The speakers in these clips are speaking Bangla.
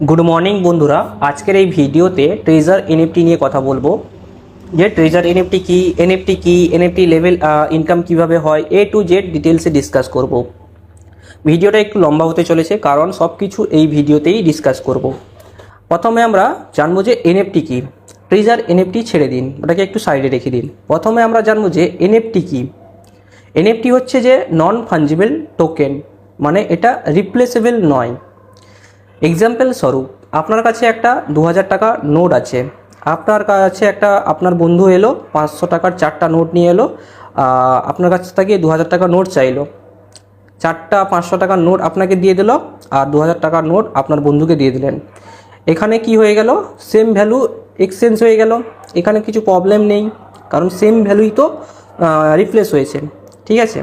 গুড মর্নিং বন্ধুরা। আজকের এই ভিডিওতে ট্রেজার এনএফটি নিয়ে কথা বলব। যে ট্রেজার এনএফটি কি এনএফটি কি এনএফটি লেভেল ইনকাম কীভাবে হয় এ টু জেড ডিটেলসে ডিসকাস করব। ভিডিওটা একটু লম্বা হতে চলেছে, কারণ সব কিছু এই ভিডিওতেই ডিসকাস করব। প্রথমে আমরা জানব যে এনএফটি কি। ট্রেজার এনএফটি ছেড়ে দিন, ওটাকে একটু সাইডে রেখে দিন। প্রথমে আমরা জানব যে এনএফটি কি। এনএফটি হচ্ছে যে নন ফাঞ্জিবল টোকেন মানে এটা রিপ্লেসেবল নয়। এক্সাম্পল স্বরূপ, আপনার কাছে একটা দু হাজার টাকা নোট আছে। আপনার কাছে একটা, আপনার বন্ধু এলো, পাঁচশো টাকার চারটা নোট নিয়ে এলো আপনার কাছ থেকে দু হাজার টাকা নোট চাইলো। চারটা, পাঁচশো টাকার নোট আপনাকে দিয়ে দিল, আর দু হাজার টাকার নোট আপনার বন্ধুকে দিয়ে দিলেন। এখানে কি হয়ে গেল? সেম ভ্যালু এক্সচেঞ্জ হয়ে গেল। এখানে কিছু প্রবলেম নেই, কারণ সেম ভ্যালুই তো রিপ্লেস হয়েছে। ঠিক আছে?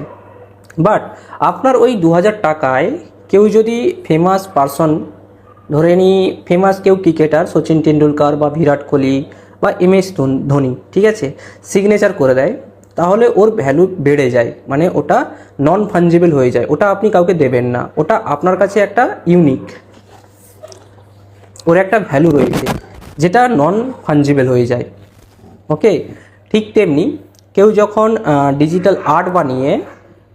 বাট আপনার ওই দু হাজার টাকায় কেউ যদি ফেমাস পারসন ধরে নিই ফেমাস কেউ ক্রিকেটার সচিন টেন্ডুলকার বা বিরাট কোহলি বা এম এস ধোনি ঠিক আছে? সিগনেচার করে দেয়। তাহলে ওর ভ্যালু বেড়ে যায়। মানে ওটা নন ফাঞ্জিবল হয়ে যায়। ওটা আপনি কাউকে দেবেন না। ওটা আপনার কাছে একটা ইউনিক ওর একটা ভ্যালু রয়েছে, যেটা নন ফাঞ্জিবল হয়ে যায়। ওকে ঠিক তেমনি কেউ যখন ডিজিটাল আর্ট বানিয়ে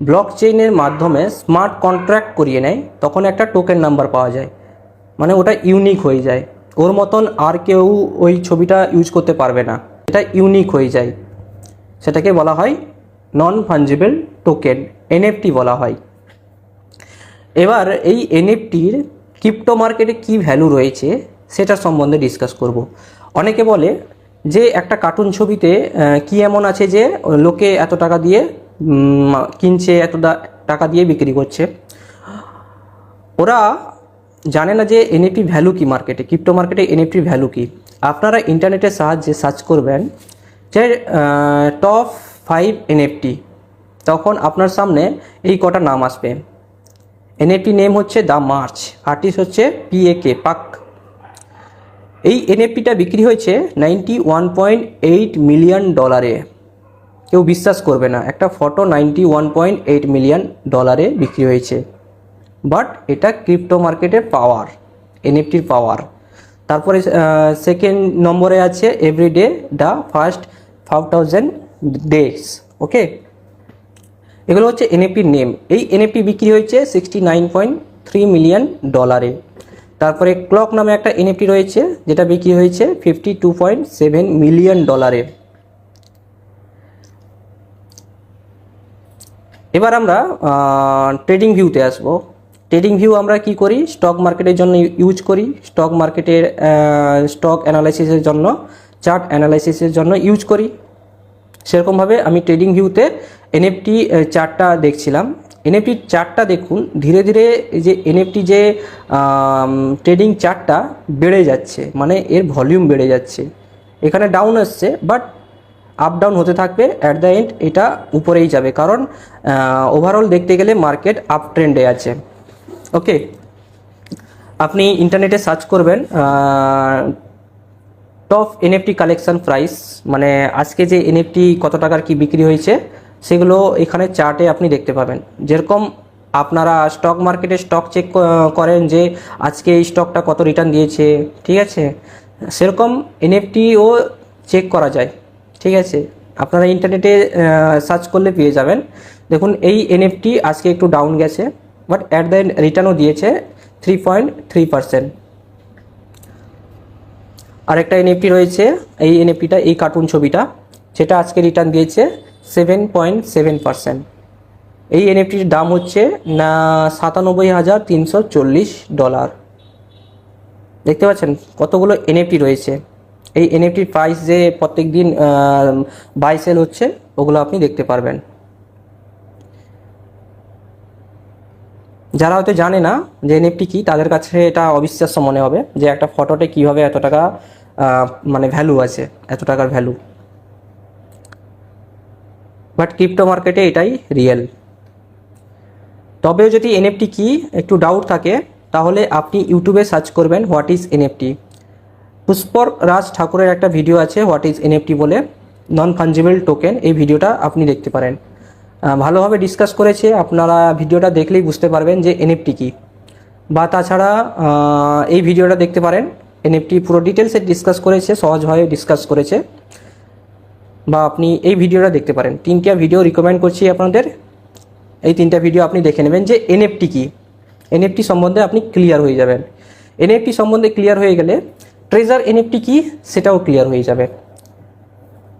ব্লক চেইনের মাধ্যমে স্মার্ট কন্ট্রাক্ট করিয়ে নেয়, তখন একটা টোকেন নাম্বার পাওয়া যায়। মানে ওটা ইউনিক হয়ে যায়। ওর মতন আর কেউ ওই ছবিটা ইউজ করতে পারবে না। এটা ইউনিক হয়ে যায়। সেটাকে বলা হয় নন ফাঞ্জিবল টোকেন এনএফটি বলা হয়। এবার এই এনএফটির ক্রিপ্টো মার্কেটে কি ভ্যালু রয়েছে সেটা সম্বন্ধে ডিসকাস করব। অনেকে বলে যে একটা কার্টুন ছবিতে কি এমন আছে যে লোকে এত টাকা দিয়ে কিনছে, এত টাকা দিয়ে বিক্রি করছে। ওরা জানে না যে এনএফটি ভ্যালু কি মার্কেটে ক্রিপ্টো মার্কেটে এনএফটির ভ্যালু কি? আপনারা ইন্টারনেটের সাহায্যে সার্চ করবেন যে টপ ফাইভ এনএফটি তখন আপনার সামনে এই কটা নাম আসবে। এনএফটি নেম হচ্ছে দ্য মার্চ আর্টিস্ট হচ্ছে পিএকে পাক এই এনএফটিটা বিক্রি হয়েছে ninety one point eight million ডলারে কেউ বিশ্বাস করবে না, একটা photo ninety one point eight million ডলারে বিক্রি হয়েছে। বাট এটা ক্রিপ্টো মার্কেটের পাওয়ার, এনএফটির পাওয়ার। তারপরে সেকেন্ড নম্বরে আছে everyday the first five thousand days okay এগুলো হচ্ছে এনএফটির নেম। এই এনএফটি বিক্রি হয়েছে sixty nine point three million ডলারে তারপরে ক্লক নামে একটা এনএফটি রয়েছে, যেটা বিক্রি হয়েছে fifty two point seven million ডলারে এবার আমরা ট্রেডিং ভিউতে আসব। ট্রেডিং ভিউ আমরা কি করি? স্টক মার্কেটের জন্য ইউজ করি। স্টক মার্কেটের স্টক অ্যানালাইসিসের জন্য চার্ট অ্যানালাইসিসের জন্য ইউজ করি। সেরকমভাবে আমি ট্রেডিং ভিউতে এনএফটি চার্টটা দেখছিলাম। এনএফটি চার্টটা দেখুন, ধীরে ধীরে যে এনএফটি যে ট্রেডিং চার্টটা বেড়ে যাচ্ছে। মানে এর ভলিউম বেড়ে যাচ্ছে। এখানে ডাউন আসছে বাট আপ ডাউন হতে থাকবে। অ্যাট দ্য এন্ড এটা উপরেই যাবে। কারণ ওভারঅল দেখতে গেলে মার্কেট আপ ট্রেন্ডে আছে। ওকে আপনি ইন্টারনেটে সার্চ করবেন টপ এনএফটি কালেকশন প্রাইস মানে আজকে যে এনএফটি কত টাকার কি বিক্রি হয়েছে, সেগুলো এখানে চার্টে আপনি দেখতে পাবেন। যেরকম আপনারা স্টক মার্কেটে স্টক চেক করেন যে আজকে এই স্টকটা কত রিটার্ন দিয়েছে, ঠিক আছে? সেরকম এনএফটিও চেক করা যায়, ঠিক আছে? আপনারা ইন্টারনেটে সার্চ করলে পেয়ে যাবেন। দেখুন, এই এনএফটি আজকে একটু ডাউন গেছে। বাট অ্যাট দ্য এন্ড রিটার্নও দিয়েছে থ্রি পয়েন্ট থ্রি পার্সেন্ট আরেকটা এনএফটি রয়েছে, এই এনএফটিটা এই কার্টুন ছবিটা, সেটা আজকে রিটার্ন দিয়েছে সেভেন পয়েন্ট সেভেন পার্সেন্ট এই এনএফটির দাম হচ্ছে না, সাতানব্বই হাজার তিনশো চল্লিশ ডলার। দেখতে পাচ্ছেন কতগুলো এনএফটি রয়েছে। এই এনএফটির প্রাইস যে প্রত্যেক দিন বাই সেল হচ্ছে, ওগুলো আপনি দেখতে পারবেন। যারা হয়তো জানে না যে এনএফটি কি, তাদের কাছে এটা অবিশ্বাস্য মনে হবে যে একটা ফটোতে কীভাবে এত টাকা মানে ভ্যালু আছে, এত টাকার ভ্যালু বাট ক্রিপ্টো মার্কেটে এটাই রিয়েল তবেও যদি এনএফটি কি, একটু ডাউট থাকে, তাহলে আপনি ইউটিউবে সার্চ করবেন হোয়াট ইজ এনএফটি পুষ্পর রাজ ঠাকুরের একটা ভিডিও আছে হোয়াট ইজ এনএফটি বলে নন ফাঞ্জিবল টোকেন এই ভিডিওটা আপনি দেখতে পারেন। ভালোভাবে ডিসকাস করেছে। আপনারা ভিডিওটা দেখলেই বুঝতে পারবেন যে এনএফটি কি। বা তাছাড়া এই ভিডিওটা দেখতে পারেন। এনএফটি পুরো ডিটেলসে ডিসকাস করেছে সহজভাবে ডিসকাস করেছে। বা আপনি এই ভিডিওটা দেখতে পারেন। তিনটা ভিডিও রিকমেন্ড করছি আপনাদের। এই তিনটা ভিডিও আপনি দেখে নেবেন যে এনএফটি কি। এনএফটি সম্বন্ধে আপনি ক্লিয়ার হয়ে যাবেন। এনএফটি সম্বন্ধে ক্লিয়ার হয়ে গেলে ট্রেজার এনএফটি কি, সেটাও ক্লিয়ার হয়ে যাবে।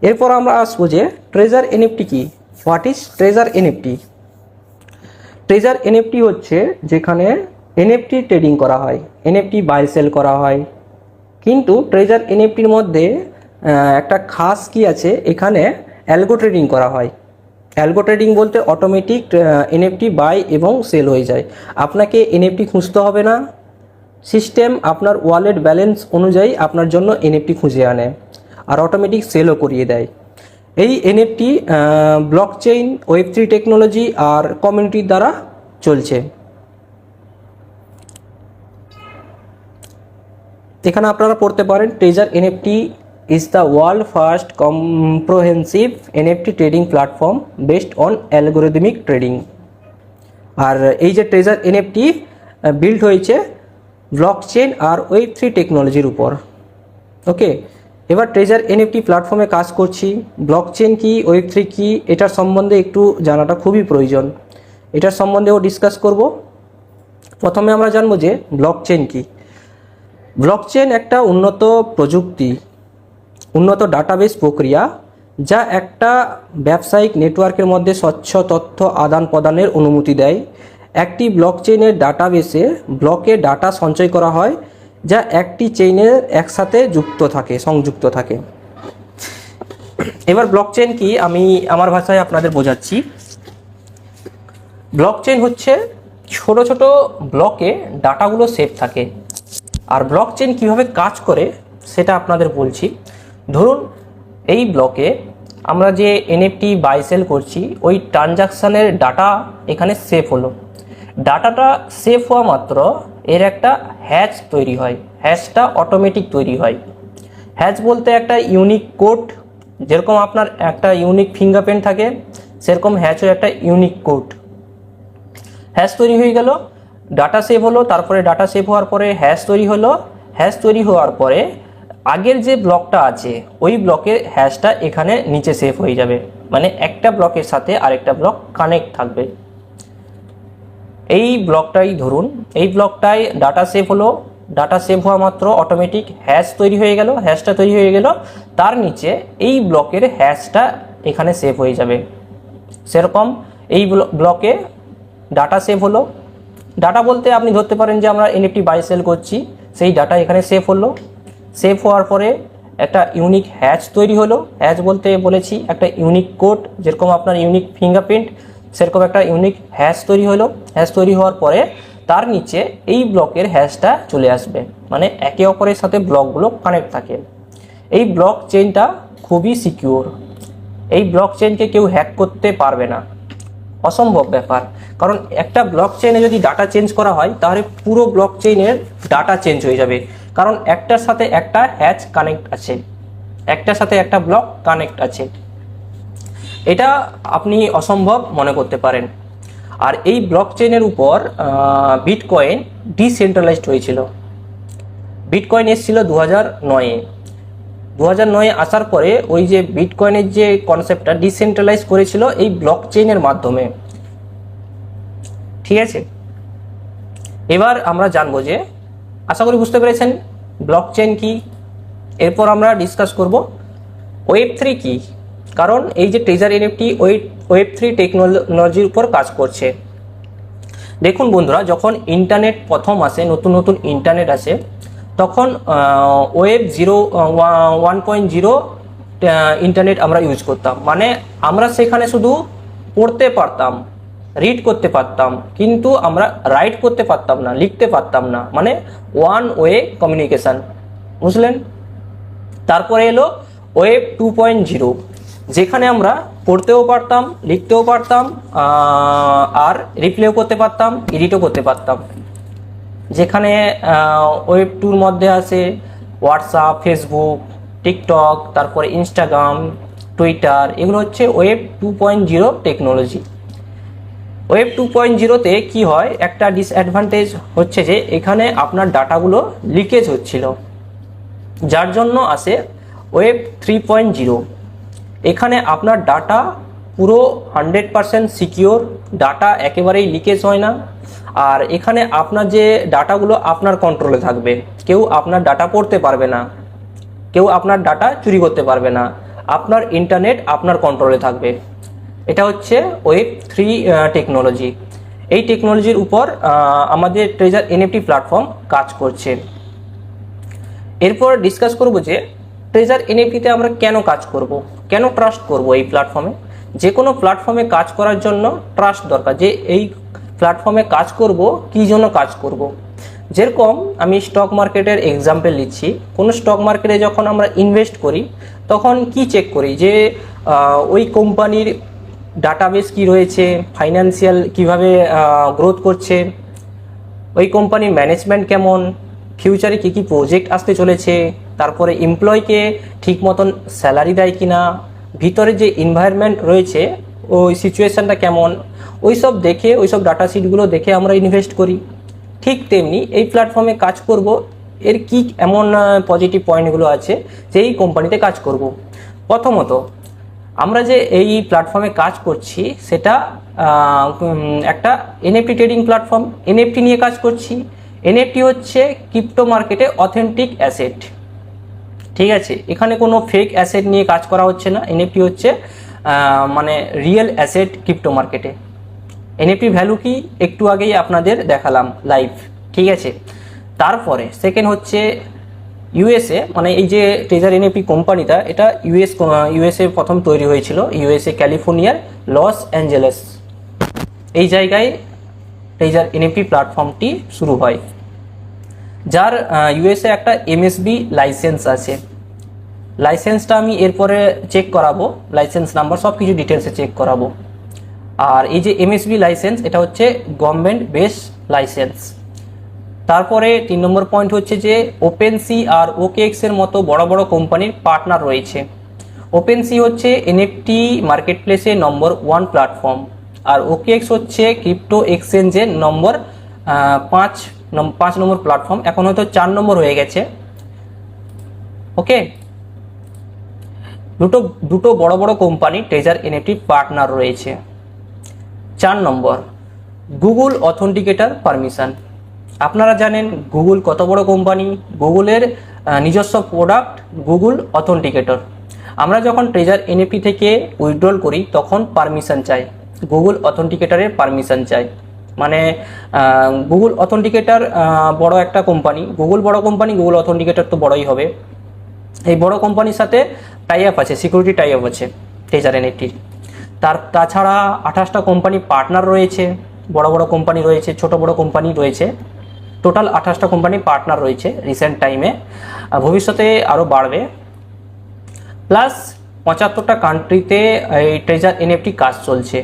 এরপর আমরা আসব যে ট্রেজার এনএফটি কি। What is treasure NFT treasure NFT হচ্ছে যেখানে এনএফটি ট্রেডিং করা হয় এনএফটি বাই সেল করা হয়। কিন্তু ট্রেজার এনএফটির মধ্যে একটা খাস কি আছে? এখানে অ্যালগো ট্রেডিং করা হয়। অ্যালগো ট্রেডিং বলতে অটোমেটিক এনএফটি বাই এবং সেল হয়ে যায়। আপনাকে এনএফটি খুঁজতে হবে না। সিস্টেম আপনার ওয়ালেট ব্যালেন্স অনুযায়ী আপনার জন্য এনএফটি খুঁজে আনে। আর অটোমেটিক সেলও করিয়ে দেয়। এই NFT block chain web three technology আর কমিউনিটির দ্বারা চলছে। এখানে আপনারা পড়তে পারেন treasure NFT is the world first comprehensive NFT trading platform based on algorithmic trading আর এই যে ট্রেজার এনএফটি বিল্ড হয়েছে ব্লক চেন আর ওয়েব থ্রি টেকনোলজির উপর। ওকে এবার ট্রেজার এনএফটি প্ল্যাটফর্মে কাজ করছি। ব্লক চেন কি ওয়েব থ্রি কি, এটার সম্বন্ধে একটু জানাটা খুবই প্রয়োজন। এটার সম্বন্ধেও ডিসকাস করব। প্রথমে আমরা জানব যে ব্লক চেন কি। ব্লকচেন একটা উন্নত প্রযুক্তি, উন্নত ডাটাবেস প্রক্রিয়া, যা একটা ব্যবসায়িক নেটওয়ার্কের মধ্যে স্বচ্ছ তথ্য আদান প্রদানের অনুমতি দেয়। একটি ব্লকচেনের ডাটাবেসে ব্লকে ডাটা সঞ্চয় করা হয়। যা একটি চেইনের একসাথে যুক্ত থাকে, সংযুক্ত থাকে। এবার ব্লকচেন কি? আমি আমার ভাষায় আপনাদের বোঝাচ্ছি। ব্লকচেন হচ্ছে ছোট ছোট ব্লকে ডাটাগুলো সেভ থাকে। আর ব্লকচেন কীভাবে কাজ করে, সেটা আপনাদের বলছি। ধরুন, এই ব্লকে আমরা যে এনএফটি বাই সেল করছি, ওই ট্রানজাকশানের ডাটা এখানে সেভ হলো। ডাটাটা সেভ হওয়া মাত্র এর একটা হ্যাচ তৈরি হয়। হ্যাচটা অটোমেটিক তৈরি হয়। হ্যাচ বলতে একটা ইউনিক কোড যেরকম আপনার একটা ইউনিক ফিঙ্গারপ্রিন্ট থাকে, সেরকম হ্যাচও একটা ইউনিক কোড হ্যাশ তৈরি হয়ে গেল ডাটা সেভ হলো, তারপরে ডাটা সেভ হওয়ার পরে হ্যাশ তৈরি হলো। হ্যাশ তৈরি হওয়ার পরে আগের যে ব্লকটা আছে, ওই ব্লকের হ্যাশটা এখানে নিচে সেভ হয়ে যাবে। মানে একটা ব্লকের সাথে আরেকটা ব্লক কানেক্ট থাকবে। এই ব্লকটাই ধরুন। এই ব্লকটায় ডাটা সেভ হলো। ডাটা সেভ হওয়া মাত্র অটোমেটিক হ্যাশ তৈরি হয়ে গেল। হ্যাশটা তৈরি হয়ে গেল। তার নিচে এই ব্লকের হ্যাশটা এখানে সেভ হয়ে যাবে। সেরকম এই ব্ল- ব্লকে ডাটা সেভ হলো। ডাটা বলতে আপনি ধরতে পারেন যে আমরা এনএফটি বাই সেল করছি। সেই ডাটা এখানে সেভ হলো। সেভ হওয়ার পরে একটা ইউনিক হ্যাচ তৈরি হলো। হ্যাচ বলতে বলেছি একটা ইউনিক কোড যেরকম আপনার ইউনিক ফিঙ্গারপ্রিন্ট সেরকম একটা ইউনিক হ্যাশ তৈরি হলো। হ্যাশ তৈরি হওয়ার পরে তার নিচে এই ব্লকের হ্যাশটা চলে আসবে। মানে একে অপরের সাথে ব্লকগুলো কানেক্ট থাকে। এই ব্লক চেইনটা খুবই সিকিউর এই ব্লক চেইনকে কেউ হ্যাক করতে পারবে না। অসম্ভব ব্যাপার। কারণ একটা ব্লক চেইনে যদি ডাটা চেঞ্জ করা হয়, তাহলে পুরো ব্লক চেইনের ডাটা চেঞ্জ হয়ে যাবে। কারণ একটার সাথে একটা হ্যাচ কানেক্ট আছে। একটার সাথে একটা ব্লক কানেক্ট আছে। এটা আপনি অসম্ভব মনে করতে পারেন। আর এই ব্লক চেনের উপর বিটকয়েন ডিসেন্ট্রালাইজড হয়েছিল। বিটকয়েন এসেছিল দু হাজার নয়ে। দু হাজার নয়ে আসার পরে ওই যে বিটকয়েনের যে কনসেপ্টটা ডিসেন্ট্রালাইজ করেছিল এই ব্লক চেইনের মাধ্যমে। ঠিক আছে? এবার আমরা জানব যে, আশা করি বুঝতে পেরেছেন ব্লক চেন কী? এরপর আমরা ডিসকাস করব। ওয়েব থ্রি কি? কারণ এই যে treasure NFT web web three টেকনোলজির উপর কাজ করছে। দেখুন বন্ধুরা, যখন ইন্টারনেট প্রথম আসে, নতুন নতুন ইন্টারনেট আসে, তখন web zero one point zero internet আমরা ইউজ করতাম। মানে আমরা সেখানে শুধু পড়তে পারতাম রিড করতে পারতাম, কিন্তু আমরা রাইট করতে পারতাম না, লিখতে পারতাম না। মানে ওয়ান ওয়ে কমিউনিকেশন বুঝলেন? তারপরে এলো ওয়েব টু পয়েন্ট জিরো যেখানে আমরা পড়তেও পারতাম, লিখতেও পারতাম আর রিপ্লেও করতে পারতাম এডিটও করতে পারতাম। যেখানে ওয়েব টুর মধ্যে আছে হোয়াটসঅ্যাপ ফেসবুক টিকটক তারপরে ইনস্টাগ্রাম টুইটার এগুলো হচ্ছে web two point zero technology web two point জিরোতে কী হয়? একটা ডিসঅ্যাডভান্টেজ হচ্ছে যে এখানে আপনার ডাটাগুলো লিকেজ হচ্ছিল। যার জন্য আসে ওয়েব থ্রি পয়েন্ট জিরো এখানে আপনার ডাটা পুরো হান্ড্রেড পারসেন্ট সিকিওর ডাটা একেবারেই লিকেজ হয় না। আর এখানে আপনার যে ডাটাগুলো আপনার কন্ট্রোলে থাকবে, কেউ আপনার ডাটা পড়তে পারবে না, কেউ আপনার ডাটা চুরি করতে পারবে না, আপনার ইন্টারনেট আপনার কন্ট্রোলে থাকবে। এটা হচ্ছে ওয়েব থ্রি টেকনোলজি এই টেকনোলজির উপর আমাদের ট্রেজার এনএফটি প্ল্যাটফর্ম কাজ করছে। এরপর ডিসকাস করব যে ট্রেজার এনএফটিতে আমরা কেন কাজ করব? কেন ট্রাস্ট করব এই প্ল্যাটফর্মে যে কোনো প্ল্যাটফর্মে কাজ করার জন্য ট্রাস্ট দরকার। যে এই প্ল্যাটফর্মে কাজ করব, কী জন্য কাজ করব? যেরকম আমি স্টক মার্কেটের এক্সাম্পল নিচ্ছি। কোনো স্টক মার্কেটে যখন আমরা ইনভেস্ট করি, তখন কি চেক করি? যে ওই কোম্পানির ডাটাবেস কি রয়েছে? ফাইন্যান্সিয়াল কীভাবে গ্রোথ করছে? ওই কোম্পানির ম্যানেজমেন্ট কেমন? ফিউচারে কী কী প্রজেক্ট আসতে চলেছে? তারপরে এমপ্লয়কে ঠিক মতন স্যালারি দেয় কি না ভিতরে যে এনভায়রনমেন্ট রয়েছে, ওই সিচুয়েশানটা কেমন, ওই সব দেখে, ওই সব ডাটা শিটগুলো দেখে আমরা ইনভেস্ট করি। ঠিক তেমনি এই প্ল্যাটফর্মে কাজ করব, এর কি এমন পজিটিভ পয়েন্টগুলো আছে যে এই কোম্পানিতে কাজ করব। প্রথমত, আমরা যে এই প্ল্যাটফর্মে কাজ করছি, সেটা একটা এনএফটি ট্রেডিং প্ল্যাটফর্ম এনএফটি নিয়ে কাজ করছি। এনএফটি হচ্ছে ক্রিপ্টো মার্কেটে অথেন্টিক অ্যাসেট ঠিক আছে? এখানে কোনো ফেক অ্যাসেট নিয়ে কাজ করা হচ্ছে না। এনএফটি হচ্ছে মানে রিয়েল অ্যাসেট ক্রিপ্টো মার্কেটে এনএফটি ভ্যালু কি? একটু আগেই আপনাদের দেখালাম লাইভ ঠিক আছে? তারপরে সেকেন্ড হচ্ছে ইউএসএ মানে এই যে ট্রেজার এনএপি কোম্পানিটা, এটা ইউএস ইউএসএ প্রথম তৈরি হয়েছিল ইউএসএ ক্যালিফোর্নিয়ার লস অ্যাঞ্জেলেস এই জায়গায় ট্রেজার এনএপি প্ল্যাটফর্মটি শুরু হয়। যার ইউএসএ একটা এমএসবি লাইসেন্স আছে। লাইসেন্সটা আমি এরপরে চেক করাবো। লাইসেন্স নাম্বার সব কিছু ডিটেলসে চেক করাবো। আর এই যে এমএসবি লাইসেন্স এটা হচ্ছে গভর্নমেন্ট বেস লাইসেন্স তারপরে তিন নম্বর পয়েন্ট হচ্ছে যে ওপেনসি আর ওকেএক্স এর মতো বড় বড় কোম্পানির পার্টনার রয়েছে। ওপেনসি হচ্ছে এনএফটি মার্কেট প্লেসের নম্বর ওয়ান প্ল্যাটফর্ম আর ওকেএক্স হচ্ছে ক্রিপ্টো এক্সচেঞ্জের নম্বর পাঁচ পাঁচ নম্বর প্ল্যাটফর্ম এখন হয়তো চার নম্বর হয়ে গেছে। ওকে দুটো দুটো বড় বড় কোম্পানি ট্রেজার এনএফটি পার্টনার রয়েছে। চার নম্বর গুগল অথেন্টিকেটার পারমিশন আপনারা জানেন গুগল কত বড় কোম্পানি গুগলের নিজস্ব প্রোডাক্ট গুগল অথেন্টিকেটর আমরা যখন ট্রেজার এনএপি থেকে উইথড্রল করি, তখন পারমিশন চাই। গুগল অথেন্টিকেটারের পারমিশন চাই। মানে গুগল অথেন্টিকেটার বড় একটা কোম্পানি গুগল বড় কোম্পানি গুগল অথেন্টিকেটর তো বড়ই হবে। এই বড় কোম্পানির সাথে টাই আপ আছে সিকিউরিটি টাই আপ আছে ট্রেজার এনএফটির তার, তাছাড়া আঠাশটা কোম্পানি পার্টনার রয়েছে, বড় বড় কোম্পানি রয়েছে, ছোট বড় কোম্পানি রয়েছে। টোটাল আঠাশটা কোম্পানি পার্টনার রয়েছে রিসেন্ট টাইমে ভবিষ্যতে আরও বাড়বে। প্লাস পঁচাত্তরটা কান্ট্রিতে এই ট্রেজার এনএফটি কাজ চলছে।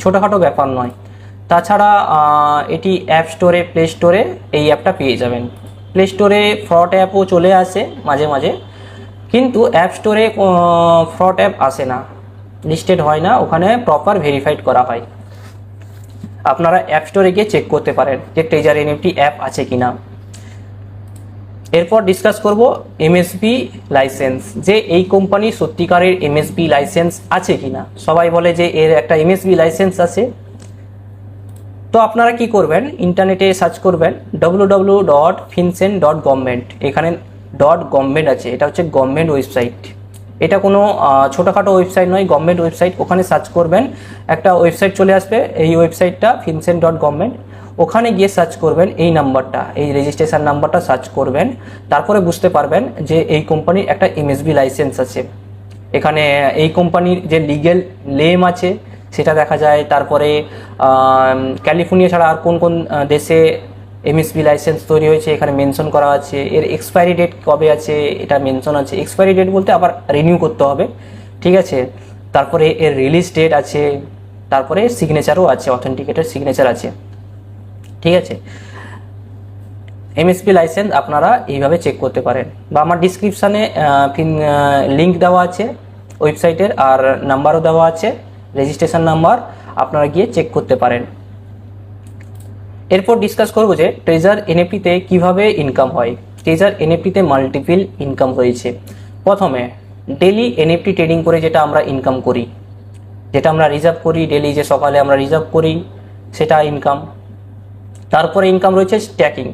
ছোটোখাটো ব্যাপার নয়। তাছাড়া এটি অ্যাপ স্টোরে প্লে স্টোরে এই অ্যাপটা পেয়ে যাবেন। প্লে স্টোরে ফ্রড অ্যাপও চলে আসে মাঝে মাঝে, কিন্তু অ্যাপ স্টোরে ফ্রড অ্যাপ আসে না লিস্টেড হয় না, ওখানে প্রপার ভেরিফাইড করা হয়। আপনারা অ্যাপ স্টোরে গিয়ে চেক করতে পারেন যে ট্রেজার এনএফটি অ্যাপ আছে কি না এরপর ডিসকাস করব এমএসবি লাইসেন্স যে এই কোম্পানির সত্যিকারের এমএসবি লাইসেন্স আছে কি না সবাই বলে যে এর একটা এমএসবি লাইসেন্স আছে। তো আপনারা কি করবেন? ইন্টারনেটে সার্চ করবেন www.fincen.government ডট ডট গভর্নমেন্ট এখানে. ডট গভর্নমেন্ট আছে। এটা হচ্ছে গভর্নমেন্ট ওয়েবসাইট এটা কোনো ছোটোখাটো ওয়েবসাইট নয় গভর্নমেন্ট ওয়েবসাইট ওখানে সার্চ করবেন। একটা ওয়েবসাইট চলে আসবে, এই ওয়েবসাইটটা ফিনসেন ডট গভর্নমেন্ট ওখানে গিয়ে সার্চ করবেন এই নাম্বারটা এই রেজিস্ট্রেশন নাম্বারটা সার্চ করবেন। তারপরে বুঝতে পারবেন যে এই কোম্পানির একটা এমএসবি লাইসেন্স আছে। এখানে এই কোম্পানির যে লিগেল নেম আছে সেটা দেখা যায়। তারপরে ক্যালিফোর্নিয়া ছাড়া আর কোন কোন দেশে এমএসপি লাইসেন্স তৈরি হয়েছে এখানে মেনশন করা আছে? এর এক্সপায়ারি ডেট কবে আছে? এটা মেনশন আছে। এক্সপায়ারি ডেট বলতে আবার রিনিউ করতে হবে। ঠিক আছে? তারপরে এর রিলিজ ডেট আছে। তারপরে সিগনেচারও আছে অথেন্টিকেটের সিগনেচার আছে। ঠিক আছে? এমএসপি লাইসেন্স আপনারা এইভাবে চেক করতে পারেন। বা আমার ডিসক্রিপশানে লিঙ্ক দেওয়া আছে ওয়েবসাইটের আর নাম্বারও দেওয়া আছে। রেজিস্ট্রেশন নাম্বার আপনারা গিয়ে চেক করতে পারেন। এরপর ডিসকাস করব যে ট্রেজার এনএফটিতে কীভাবে ইনকাম হয়। ট্রেজার এনএফটিতে মাল্টিপল ইনকাম রয়েছে প্রথমে ডেলি এনএফটি ট্রেডিং করে যেটা আমরা ইনকাম করি। যেটা আমরা রিজার্ভ করি ডেলি যে সকালে আমরা রিজার্ভ করি, সেটা ইনকাম তারপরে ইনকাম রয়েছে স্ট্যাকিং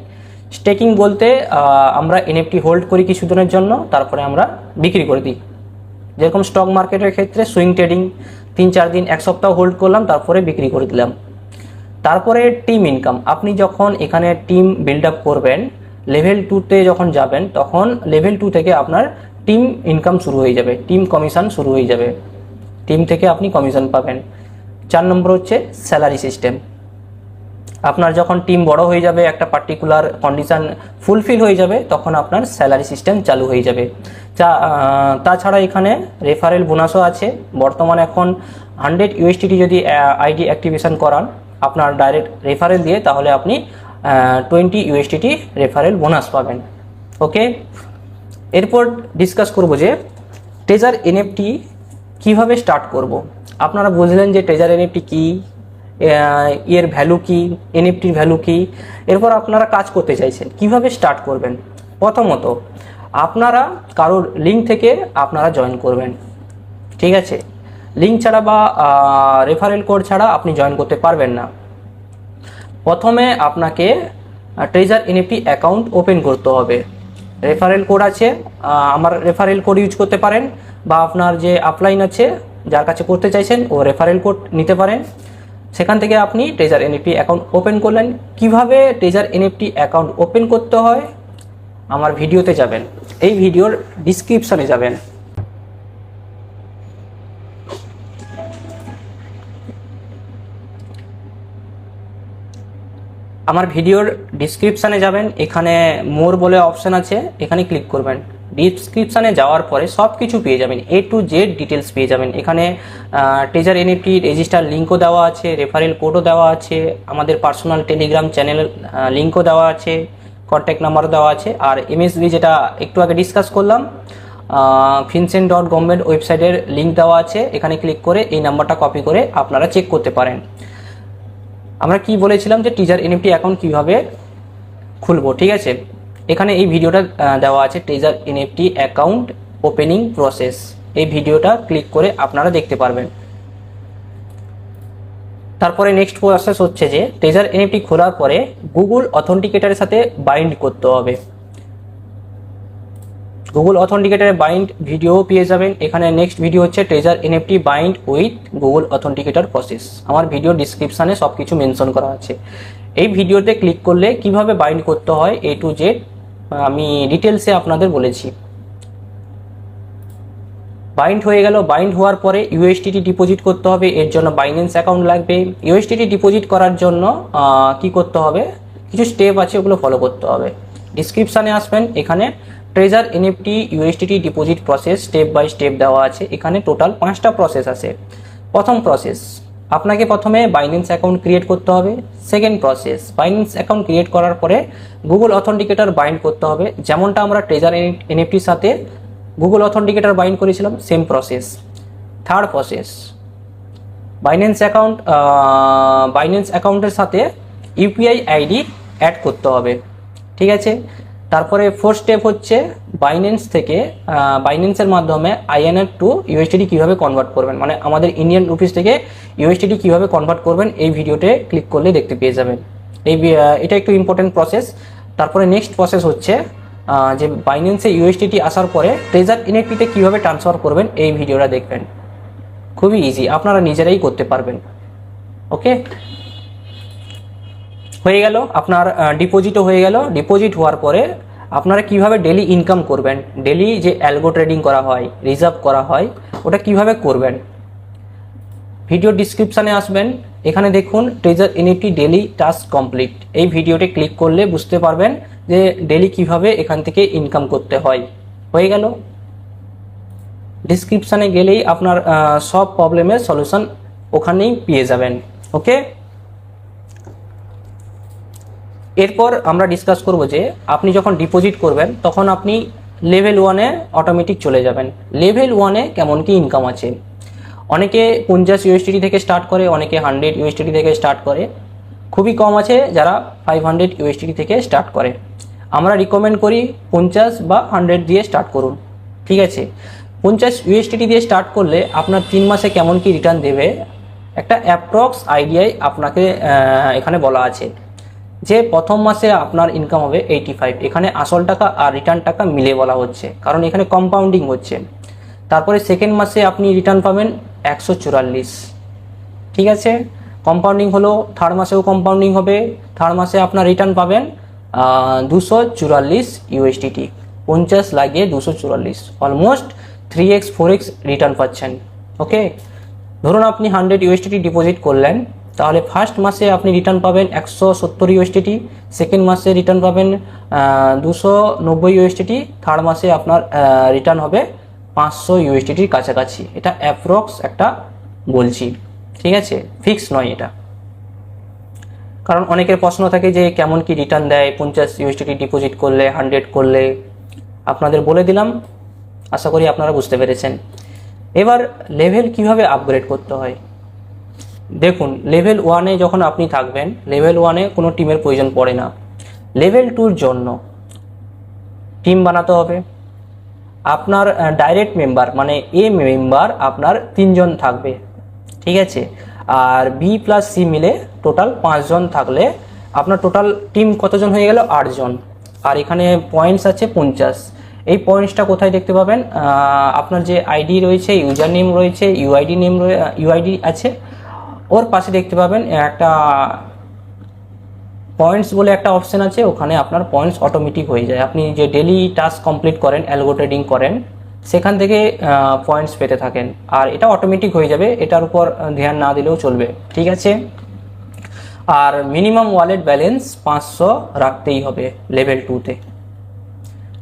স্টেকিং বলতে আমরা এনএফটি হোল্ড করি কিছু দিনের জন্য, তারপরে আমরা বিক্রি করে দিই। যেরকম স্টক মার্কেটের ক্ষেত্রে সুইং ট্রেডিং তিন চার দিন, এক সপ্তাহ হোল্ড করলাম, তারপরে বিক্রি করে দিলাম। তারপরে টিম ইনকাম আপনি যখন এখানে টিম বিল্ড আপ করবেন লেভেল টুতে যখন যাবেন, তখন লেভেল টু থেকে আপনার টিম ইনকাম শুরু হয়ে যাবে টিম কমিশন শুরু হয়ে যাবে। টিম থেকে আপনি কমিশন পাবেন। চার নম্বর হচ্ছে স্যালারি সিস্টেম আপনার যখন টিম বড় হয়ে যাবে, একটা পার্টিকুলার কন্ডিশন ফুলফিল হয়ে যাবে, তখন আপনার স্যালারি সিস্টেম চালু হয়ে যাবে। তাছাড়া এখানে রেফারেল বোনাসও আছে। বর্তমানে এখন হান্ড্রেড ইউএসটিটি যদি আইডি অ্যাক্টিভেশন করান, আপনার ডাইরেক্ট রেফারেল দিয়ে, তাহলে আপনি টোয়েন্টি ইউএসটিটি রেফারেল বোনাস পাবেন। ওকে এরপর ডিসকাস করব যে ট্রেজার এনএফটি কীভাবে স্টার্ট করব। আপনারা বুঝলেন যে ট্রেজার এনএফটি কি? এর ভ্যালু কি এনএফটির ভ্যালু কি? এরপর আপনারা কাজ করতে চাইছেন, কীভাবে স্টার্ট করবেন? প্রথমত, আপনারা কারোর লিঙ্ক থেকে আপনারা জয়েন করবেন, ঠিক আছে? লিঙ্ক ছাড়া বা রেফারেল কোড ছাড়া আপনি জয়েন করতে পারবেন না। প্রথমে আপনাকে ট্রেজার এনএফটি অ্যাকাউন্ট ওপেন করতে হবে। রেফারেল কোড আছে আমার রেফারেল কোড ইউজ করতে পারেন, বা আপনার যে আপলাইন আছে, যার কাছে করতে চাইছেন, ও রেফারেল কোড নিতে পারেন। সেখান থেকে আপনি ট্রেজার এনএফটি অ্যাকাউন্ট ওপেন করলেন। কীভাবে ট্রেজার এনএফটি অ্যাকাউন্ট ওপেন করতে হয়? আমার ভিডিওতে যাবেন। এই ভিডিওর ডিসক্রিপশনে যাবেন। আমার ভিডিওর ডিসক্রিপশানে যাবেন। এখানে মোর বলে অপশান আছে। এখানে ক্লিক করবেন। ডিসক্রিপশানে যাওয়ার পরে সব কিছু পেয়ে যাবেন এ টু জেড ডিটেলস পেয়ে যাবেন। এখানে টেজার এনএফটি রেজিস্টার লিঙ্কও দেওয়া আছে রেফারেল কোডও দেওয়া আছে, আমাদের পার্সোনাল টেলিগ্রাম চ্যানেল লিঙ্কও দেওয়া আছে কন্ট্যাক্ট নাম্বারও দেওয়া আছে। আর এমএসবি যেটা একটু আগে ডিসকাস করলাম ফিনসেন ডট গভর্নমেন্ট ওয়েবসাইটের লিঙ্ক দেওয়া আছে। এখানে ক্লিক করে এই নাম্বারটা কপি করে আপনারা চেক করতে পারেন। আমরা কি বলেছিলাম যে টিজার এনএফটি অ্যাকাউন্ট কীভাবে খুলবো, ঠিক আছে? এখানে এই ভিডিওটা দেওয়া আছে treasure NFT account opening process এই ভিডিওটা ক্লিক করে আপনারা দেখতে পারবেন। তারপরে নেক্সট প্রসেস হচ্ছে যে টেজার এনএফটি খোলার পরে গুগল অথেন্টিকেটারের সাথে বাইন্ড করতে হবে। গুগল অথেন্টিকেটারে বাইন্ড ভিডিও পেয়ে যাবেন। এখানে নেক্সট ভিডিও হচ্ছে treasure NFT bind with Google authenticator process আমার ভিডিও ডিসক্রিপশানে সব কিছু মেনশন করা আছে। এই ভিডিওতে ক্লিক করলে কীভাবে বাইন্ড করতে হয় এ টু জেড আমি ডিটেলসে আপনাদের বলেছি। বাইন্ড হয়ে গেল। বাইন্ড হওয়ার পরে ইউএসটিটি ডিপোজিট করতে হবে। এর জন্য বাইন্যান্স অ্যাকাউন্ট লাগবে। ইউএসটিটি ডিপোজিট করার জন্য কি করতে হবে? কিছু স্টেপ আছে, ওগুলো ফলো করতে হবে। ডিসক্রিপশানে আসবেন। এখানে treasure NFT USDT deposit process step by step দেওয়া আছে। এখানে টোটাল পাঁচটা প্রসেস আছে। প্রথম প্রসেস আপনাকে প্রথমে বাইন্যান্স অ্যাকাউন্ট ক্রিয়েট করতে হবে। Second process. Binance account create করার পরে গুগল অথেন্টিকেটার বাইন্ড করতে হবে। যেমনটা আমরা ট্রেজার এনএফটির সাথে গুগল অথেন্টিকেটার বাইন্ড করেছিলাম same process third process Binance account Binance অ্যাকাউন্টের সাথে ইউপিআই আইডি অ্যাড করতে হবে। ঠিক আছে? তারপরে ফোর্থ স্টেপ হচ্ছে বাইন্যান্স থেকে বাইন্যান্সের মাধ্যমে আইএনএফ টু ইউএসটিডি কীভাবে কনভার্ট করবেন? মানে আমাদের ইন্ডিয়ান রুপিস থেকে ইউএসটিডি কীভাবে কনভার্ট করবেন? এই ভিডিওতে ক্লিক করলে দেখতে পেয়ে যাবেন। এই এটা একটু ইম্পর্টেন্ট প্রসেস তারপরে নেক্সট প্রসেস হচ্ছে যে বাইন্যান্সে ইউএসটিটি আসার পরে ট্রেজার ইনএফটিতে কীভাবে ট্রান্সফার করবেন? এই ভিডিওটা দেখবেন। খুবই ইজি আপনারা নিজেরাই করতে পারবেন। ওকে হয়ে গেল, আপনার ডিপোজিটও হয়ে গেল। ডিপোজিট হওয়ার পরে আপনারা কীভাবে ডেলি ইনকাম করবেন? ডেলি যে অ্যালগো ট্রেডিং করা হয় রিজার্ভ করা হয়, ওটা কীভাবে করবেন? ভিডিও ডিসক্রিপশানে আসবেন। এখানে দেখুন treasure NFT daily task complete এই ভিডিওটি ক্লিক করলে বুঝতে পারবেন যে ডেলি কীভাবে এখান থেকে ইনকাম করতে হয়। হয়ে গেল। ডিসক্রিপশানে গেলেই আপনার সব প্রবলেমের সলিউশন ওখানেই পেয়ে যাবেন। ওকে এরপর আমরা ডিসকাস করব যে আপনি যখন ডিপোজিট করবেন, তখন আপনি লেভেল ওয়ানে অটোমেটিক চলে যাবেন। লেভেল ওয়ানে কেমন কি ইনকাম আছে? অনেকে পঞ্চাশ ইউএসটিডি থেকে স্টার্ট করে, অনেকে হান্ড্রেড ইউএসটিডি থেকে স্টার্ট করে। খুবই কম আছে যারা ফাইভ হান্ড্রেড ইউএসটিডি থেকে স্টার্ট করে। আমরা রিকমেন্ড করি পঞ্চাশ বা হান্ড্রেড দিয়ে স্টার্ট করুন। ঠিক আছে? পঞ্চাশ ইউএসটিডি দিয়ে স্টার্ট করলে আপনার তিন মাসে কেমন কি রিটার্ন দেবে? একটা অ্যাপ্রক্স আইডিয়াই আপনাকে এখানে বলা আছে। যে প্রথম মাসে আপনার ইনকাম হবে এইটি ফাইভ এখানে আসল টাকা আর রিটার্ন টাকা মিলে বলা হচ্ছে, কারণ এখানে কম্পাউন্ডিং হচ্ছে। তারপরে সেকেন্ড মাসে আপনি রিটার্ন পাবেন একশো চুরাল্লিশ ঠিক আছে? কম্পাউন্ডিং হলো থার্ড মাসেও কম্পাউন্ডিং হবে থার্ড মাসে আপনার রিটার্ন পাবেন দুশো চুরাল্লিশ ইউএসডিটি পঞ্চাশ লাগিয়ে দুশো চুরাল্লিশ almost three x four x return পাচ্ছেন। ওকে ধরুন আপনি হান্ড্রেড ইউএসডিটি ডিপোজিট করলেন তাহলে ফার্স্ট মাসে আপনি রিটার্ন পাবেন একশো সত্তর ইউএসডিটি সেকেন্ড মাসে রিটার্ন পাবেন দুশো নব্বই ইউএসডিটি থার্ড মাসে আপনার রিটার্ন হবে পাঁচশো ইউএসটিটির কাছাকাছি। এটা অ্যাপ্রক্স একটা বলছি। ঠিক আছে? ফিক্স নয় এটা। কারণ অনেকের প্রশ্ন থাকে যে কেমন কি রিটার্ন দেয়, পঞ্চাশ ইউএসডিটি ডিপোজিট করলে হান্ড্রেড করলে। আপনাদের বলে দিলাম, আশা করি আপনারা বুঝতে পেরেছেন। এবার লেভেল কীভাবে আপগ্রেড করতে হয়? দেখুন লেভেল ওয়ানে যখন আপনি থাকবেন লেভেল ওয়ানে কোনো টিমের প্রয়োজন পড়ে না। লেভেল টুর জন্য টিম বানাতে হবে। আপনার ডাইরেক্ট মেম্বার মানে এ মেম্বার আপনার তিনজন থাকবে। ঠিক আছে? আর বি প্লাস সি মিলে টোটাল পাঁচজন থাকলে আপনার টোটাল টিম কতজন হয়ে গেল? আটজন। আর এখানে পয়েন্টস আছে পঞ্চাশ। এই পয়েন্টসটা কোথায় দেখতে পাবেন? আপনার যে আইডি রয়েছে ইউজার নেম রয়েছে ইউআইডি নেম ইউআইডি আছে। ওর পাশে দেখতে পাবেন একটা পয়েন্টস বলে একটা অপশন আছে, ওখানে আপনার পয়েন্টস অটোমেটিক হয়ে যায়। আপনি যে ডেলি টাস্ক কমপ্লিট করেন অ্যালগো ট্রেডিং করেন, সেখান থেকে পয়েন্টস পেতে থাকেন। আর এটা অটোমেটিক হয়ে যাবে, এটার উপর ধ্যান না দিলেও চলবে। ঠিক আছে? আর মিনিমাম ওয়ালেট ব্যালেন্স পাঁচশো রাখতেই হবে লেভেল টুতে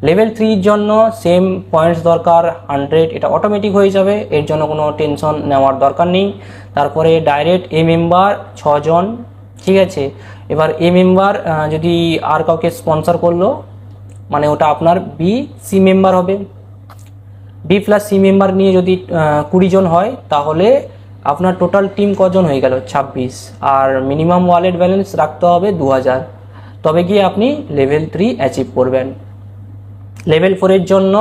লেভেল থ্রির জন্য সেম পয়েন্টস দরকার হান্ড্রেড এটা অটোমেটিক হয়ে যাবে, এর জন্য কোনো টেনশন নেওয়ার দরকার নেই। তারপরে ডাইরেক্ট এ মেম্বার ছজন, ঠিক আছে? এবার এ মেম্বার যদি আর কাউকে স্পন্সর করল মানে ওটা আপনার বি সি মেম্বার হবে। বি প্লাস সি মেম্বার নিয়ে যদি কুড়ি জন হয়, তাহলে আপনার টোটাল টিম কজন হয়ে গেল? ছাব্বিশ। আর মিনিমাম ওয়ালেট ব্যালেন্স রাখতে হবে দু হাজার তবে গিয়ে আপনি লেভেল থ্রি অ্যাচিভ করবেন। লেভেল ফোরের জন্য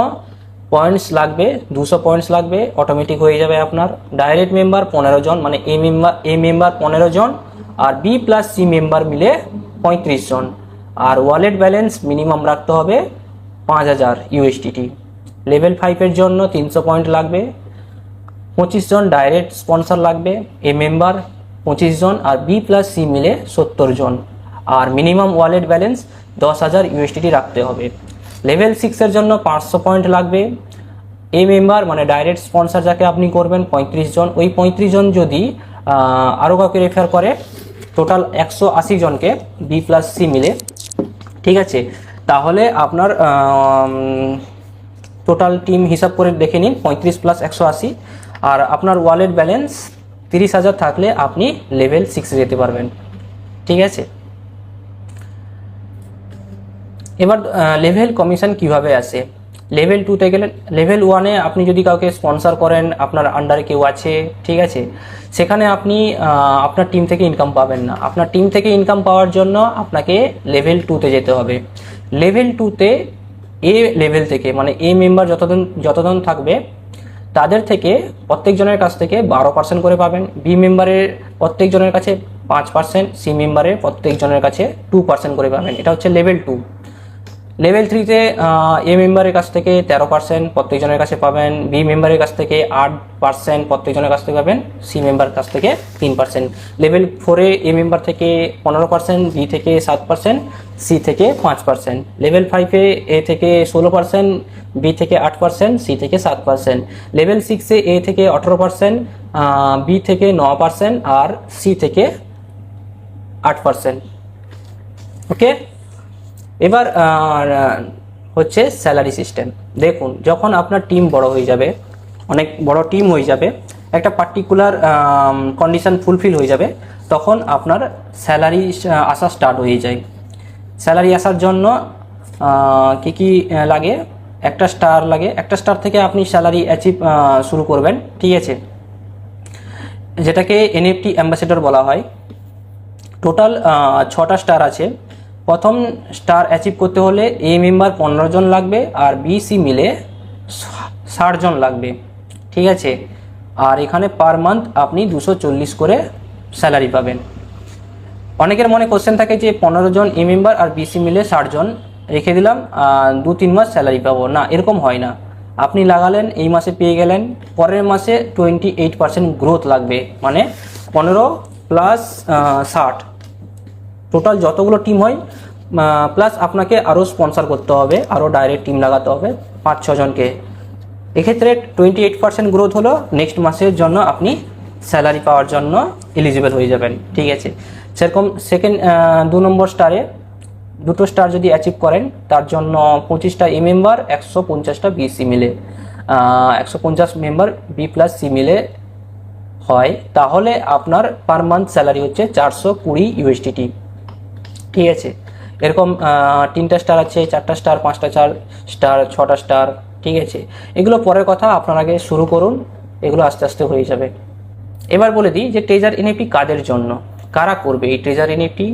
পয়েন্টস লাগবে, দুশো পয়েন্টস লাগবে অটোমেটিক হয়ে যাবে আপনার ডাইরেক্ট মেম্বার পনেরো জন মানে এ মেম্বার এ মেম্বার পনেরো জন আর বি প্লাস সি মেম্বার মিলে পঁয়ত্রিশ জন। আর ওয়ালেট ব্যালেন্স মিনিমাম রাখতে হবে পাঁচ হাজার ইউএসডিটি লেভেল ফাইভের জন্য তিনশো পয়েন্ট লাগবে, পঁচিশ জন ডাইরেক্ট স্পন্সর লাগবে এ মেম্বার পঁচিশ জন আর বি প্লাস সি মিলে সত্তর জন। আর মিনিমাম ওয়ালেট ব্যালেন্স দশ হাজার ইউএসডিটি রাখতে হবে। লেভেল সিক্সের জন্য পাঁচশো পয়েন্ট লাগবে। এ মেম্বার মানে ডাইরেক্ট স্পন্সর যাকে আপনি করবেন, পঁয়ত্রিশ জন। ওই পঁয়ত্রিশ জন যদি আরও কাউকে রেফার করে টোটাল একশো আশি জনকে বি প্লাস সি মিলে। ঠিক আছে? তাহলে আপনার টোটাল টিম হিসাব করে দেখে নিন, পঁয়ত্রিশ প্লাস একশো আশি। আর আপনার ওয়ালেট ব্যালেন্স তিরিশ হাজার থাকলে আপনি লেভেল সিক্সে যেতে পারবেন। ঠিক আছে? এবার লেভেল কমিশন কীভাবে আসে? লেভেল টুতে গেলে লেভেল ওয়ানে আপনি যদি কাউকে স্পন্সর করেন, আপনার আন্ডারে কেউ আছে, ঠিক আছে? সেখানে আপনি আপনার টিম থেকে ইনকাম পাবেন না। আপনার টিম থেকে ইনকাম পাওয়ার জন্য আপনাকে লেভেল টুতে যেতে হবে। লেভেল টুতে এ লেভেল থেকে মানে এ মেম্বার যতদিন যতদিন থাকবে, তাদের থেকে প্রত্যেকজনের কাছ থেকে বারো পার্সেন্ট করে পাবেন। বি মেম্বারের প্রত্যেকজনের কাছে পাঁচ পার্সেন্ট সি মেম্বারের প্রত্যেকজনের কাছে টু পার্সেন্ট করে পাবেন। এটা হচ্ছে লেভেল টু লেভেল থ্রিতে এ মেম্বারের কাছ থেকে তেরো পার্সেন্ট প্রত্যেকজনের কাছে পাবেন। বি মেম্বারের কাছ থেকে আট পার্সেন্ট প্রত্যেকজনের কাছ থেকে পাবেন। সি মেম্বারের কাছ থেকে তিন পার্সেন্ট লেভেল ফোরে এ মেম্বার থেকে পনেরো পার্সেন্ট বি থেকে সাত পার্সেন্ট সি থেকে পাঁচ পার্সেন্ট লেভেল ফাইভে এ থেকে ষোলো পার্সেন্ট বি থেকে আট পার্সেন্ট সি থেকে সাত পার্সেন্ট লেভেল সিক্সে এ থেকে আঠেরো পার্সেন্ট বি থেকে ন পার্সেন্ট আর সি থেকে আট পার্সেন্ট ওকে এবার হচ্ছে স্যালারি সিস্টেম দেখুন, যখন আপনার টিম বড় হয়ে যাবে, অনেক বড় টিম হয়ে যাবে, একটা পার্টিকুলার কন্ডিশন ফুলফিল হয়ে যাবে, তখন আপনার স্যালারি আসা স্টার্ট হয়ে যায়। স্যালারি আসার জন্য কি কি লাগে? একটা স্টার লাগে। একটা স্টার থেকে আপনি স্যালারি অ্যাচিভ শুরু করবেন, ঠিক আছে? যেটাকে এনএফটি অ্যাম্বাসেডর বলা হয়। টোটাল ছটা স্টার আছে। প্রথম স্টার অ্যাচিভ করতে হলে এ মেম্বার পনেরো জন লাগবে আর বিসি মিলে ষাট জন লাগবে। ঠিক আছে? আর এখানে পার মান্থ আপনি দুশো চল্লিশ করে স্যালারি পাবেন। অনেকের মনে কোশ্চেন থাকে যে পনেরো জন এ মেম্বার আর বিসি মিলে ষাট জন রেখে দিলাম দু, তিন মাস স্যালারি পাবো। না, এরকম হয় না। আপনি লাগালেন, এই মাসে পেয়ে গেলেন, পরের মাসে টোয়েন্টি এইট পার্সেন্ট গ্রোথ লাগবে। মানে পনেরো প্লাস ষাট। টোটাল যতগুলো টিম হয় প্লাস আপনাকে আরও স্পন্সর করতে হবে আরও ডাইরেক্ট টিম লাগাতে হবে পাঁচ ছজনকে এক্ষেত্রে টোয়েন্টি এইট পার্সেন্ট গ্রোথ হলো নেক্সট মাসের জন্য আপনি স্যালারি পাওয়ার জন্য এলিজিবল হয়ে যাবেন, ঠিক আছে? সেরকম সেকেন্ড দু নম্বর স্টারে দুটো স্টার যদি অ্যাচিভ করেন, তার জন্য পঁচিশটা এ মেম্বার একশো পঞ্চাশটা বি বিসি মিলে। একশো পঞ্চাশ মেম্বার বি প্লাস সি মিলে হয়, তাহলে আপনার পার মান্থ স্যালারি হচ্ছে চারশো কুড়ি ইউএসডিটি ঠিক আছে? এরকম তিনটা স্টার আছে, চারটা স্টার পাঁচটা চার স্টার ছটা স্টার ঠিক আছে? এগুলো পরের কথা আপনার আগে শুরু করুন, এগুলো আস্তে আস্তে হয়ে যাবে। এবার বলে দিই যে ট্রেজার এনএফটি কাদের জন্য? কারা করবে এই ট্রেজার এনএফটি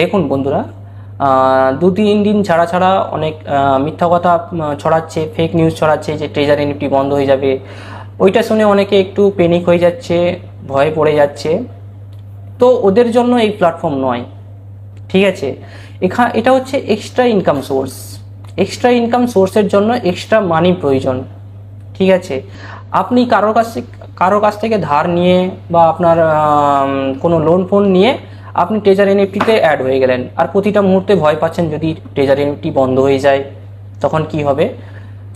দেখুন বন্ধুরা দু তিন দিন ছাড়া ছাড়া অনেক মিথ্যা কথা ছড়াচ্ছে ফেক নিউজ ছড়াচ্ছে যে ট্রেজার এনএফটি বন্ধ হয়ে যাবে। ওইটা শুনে অনেকে একটু পেনিক হয়ে যাচ্ছে, ভয়ে পড়ে যাচ্ছে। তো ওদের জন্য এই প্ল্যাটফর্ম নয়। ঠিক আছে? এখা এটা হচ্ছে extra income source extra income সোর্সের জন্য এক্সট্রা মানি প্রয়োজন। ঠিক আছে? আপনি কারোর কাছ থেকে কারোর কাছ থেকে ধার নিয়ে বা আপনার কোনো লোন ফোন নিয়ে আপনি ট্রেজার এনএফটিতে অ্যাড হয়ে গেলেন। আর প্রতিটা মুহূর্তে ভয় পাচ্ছেন যদি ট্রেজার এনএফটি বন্ধ হয়ে যায়, তখন কি হবে?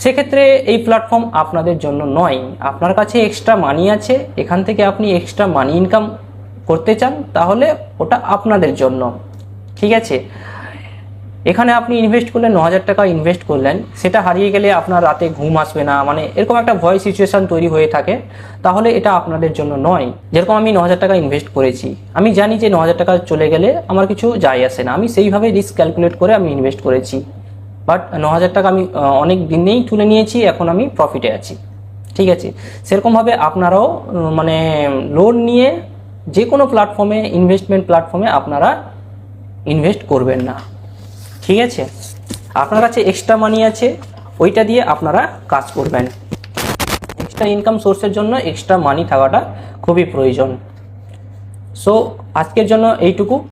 সেক্ষেত্রে এই প্ল্যাটফর্ম আপনাদের জন্য নয়। আপনার কাছে এক্সট্রা মানি আছে, এখান থেকে আপনি এক্সট্রা মানি ইনকাম করতে চান, তাহলে ওটা আপনাদের জন্য। ঠিক আছে? এখানে আপনি ইনভেস্ট করলেন ন হাজার টাকা ইনভেস্ট করলেন, সেটা হারিয়ে গেলে আপনার রাতে ঘুম আসবে না মানে এরকম একটা ভয় সিচুয়েশন তৈরি হয়ে থাকে। তাহলে এটা আপনাদের জন্য নয়। যেরকম আমি ন হাজার টাকা ইনভেস্ট করেছি, আমি জানি যে ন হাজার টাকা চলে গেলে আমার কিছু যায় আসে না। আমি সেইভাবে রিস্ক ক্যালকুলেট করে আমি ইনভেস্ট করেছি। বাট ন হাজার টাকা আমি অনেক দিনেই তুলে নিয়েছি, এখন আমি প্রফিটে আছি। ঠিক আছে? সেরকমভাবে আপনারাও মানে লোন নিয়ে যে কোনো প্ল্যাটফর্মে ইনভেস্টমেন্ট প্ল্যাটফর্মে আপনারা ইনভেস্ট করবেন না। ঠিক আছে? আপনার কাছে এক্সট্রা মানি আছে, ওইটা দিয়ে আপনারা কাজ করবেন। এক্সট্রা ইনকাম সোর্সের জন্য এক্সট্রা মানি থাকাটা খুবই প্রয়োজন। সো আজকের জন্য এইটুকু।